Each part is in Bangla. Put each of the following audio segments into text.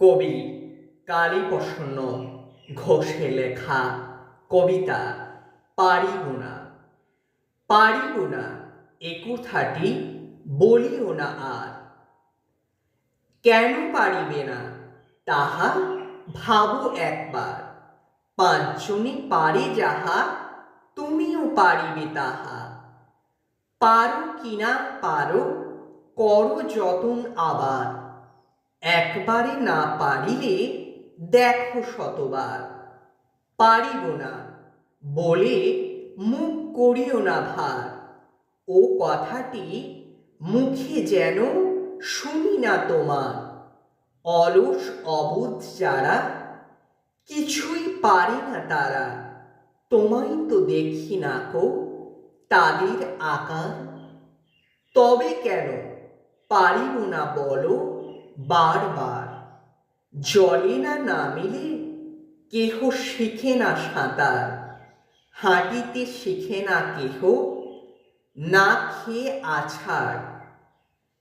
কবি কালীপ্রসন্ন ঘোষে লেখা কবিতা পারিব না পারিব না এ কথাটি বলিও না আর। কেন পারিবে না তাহা ভাবো একবার। পাঁচজনে পারে যাহা, তুমিও পারিবে তাহা। পারো কিনা পারো, করো যতন আবার। একবারে না পারিলে দেখো শতবার। পারিব না, বলে মুখ করিও না ভার। ও কথাটি মুখে যেন শুনি না তোমার। অলস অবুধ যারা, কিছুই পারে না তারা। তোমায় তো দেখি না কো, তাদের আকার। তবে কেন পারিব না বলো বারবার। জলে না নামিলে কেহ শিখে না সাঁতার। হাঁটিতে শিখে না কেহ, না খেয়ে আছাড়।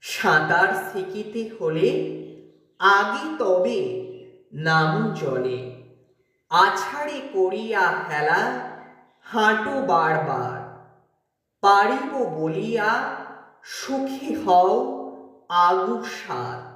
সাঁতার শিখিতে হলে আগে তবে নামু জলে। আছাড়ে করিয়া হেলা, হাঁটো বারবার। পারিব বলিয়া সুখী হও, আগু আগুসার